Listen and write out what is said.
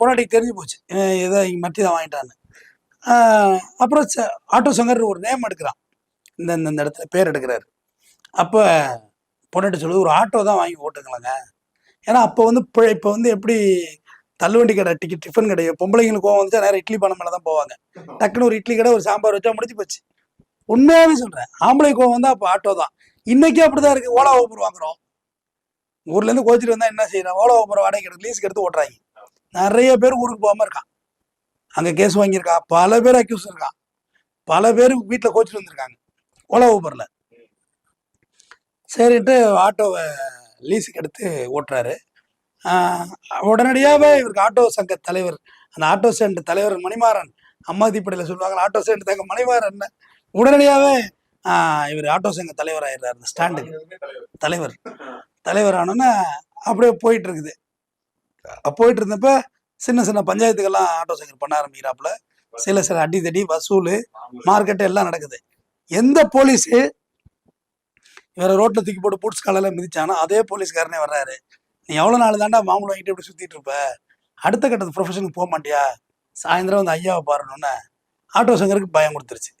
பொண்டாட்டிக்கு தெரிஞ்சு போச்சு. ஏதோ இங்கே மத்தி தான் வாங்கிட்டான்னு. அப்புறம் ச- ஆட்டோ சங்கர் ஒரு நேம் எடுக்கிறான். இந்த இந்த இடத்துல பேர் எடுக்கிறாரு. அப்போ பொண்டாட்டி சொல்லுது ஒரு ஆட்டோ தான் வாங்கி ஓட்டுங்களேங்க ஏன்னா அப்போ வந்து இப்போ இப்போ வந்து எப்படி தள்ளுவண்டி கடை டிக்கெட் டிஃபன் கடை பொம்பளைங்களுக்கு கோவம் வந்துச்சா நேரம் இட்லி பணம் மேலே தான் போவாங்க. டக்குன்னு ஒரு இட்லி கடை ஒரு சாம்பார் வச்சா முடிச்சு போச்சு. உண்மையாகவே சொல்கிறேன் ஆம்பளை கோவம் தான் அப்போ ஆட்டோ தான். இன்னைக்கு அப்படிதான் இருக்குது ஓலா ஊபர் வாங்குறோம். ஊர்லேருந்து கோச்சிட்டு வந்தால் என்ன செய்யறோம் ஓலா ஊபர் வாடகை எடுத்து லீஸ்க்கு எடுத்து ஓட்டுறாங்க. நிறைய பேர் ஊருக்கு போகாமல் இருக்கான். அங்கே கேஸ் வாங்கியிருக்கான் பல பேர் அக்யூஸ் இருக்கான். பல பேர் வீட்டில் கோச்சிட்டு வந்திருக்காங்க ஓலா ஊபரில். சரின்ட்டு ஆட்டோவை லீஸுக்கு எடுத்து ஓட்டுறாரு. உடனடியாகவே இவருக்கு ஆட்டோ சங்க தலைவர் அந்த ஆட்டோ ஸ்டாண்ட் தலைவர் மணிமாறன் அம்மாதிப்படையில் சொல்லுவாங்க ஆட்டோ ஸ்டாண்ட் தங்க மணிமாறன். உடனடியாகவே இவர் ஆட்டோ சங்க தலைவர் ஆயிடுறாரு அந்த ஸ்டாண்டுக்கு தலைவர். தலைவர் ஆனோன்னா அப்படியே போயிட்டு இருக்குது. போயிட்டு இருந்தப்ப சின்ன சின்ன பஞ்சாயத்துக்கெல்லாம் ஆட்டோ சைக்கிள் பண்ண ஆரம்பிக்கிறாப்புல. சில சில அடி தடி வசூல் மார்க்கெட் எல்லாம் நடக்குது. எந்த போலீஸு இவரை ரோட்டில் தூக்கி போட்டு பூட்ஸ் காலையில் மிதிச்சானோ அதே போலீஸ்காரனே வர்றாரு. நீ எவ்வளவு நாள் தாண்டா மாம்பழம் வாங்கிட்டு இப்படி சுத்திட்டு இருப்ப? அடுத்த கட்டத்து ப்ரொஃபஷனுக்கு போக மாட்டியா? சாயந்தரம் வந்து ஐயாவை பாருன்னு ஆட்டோ சங்கருக்கு பயம் கொடுத்துருச்சு.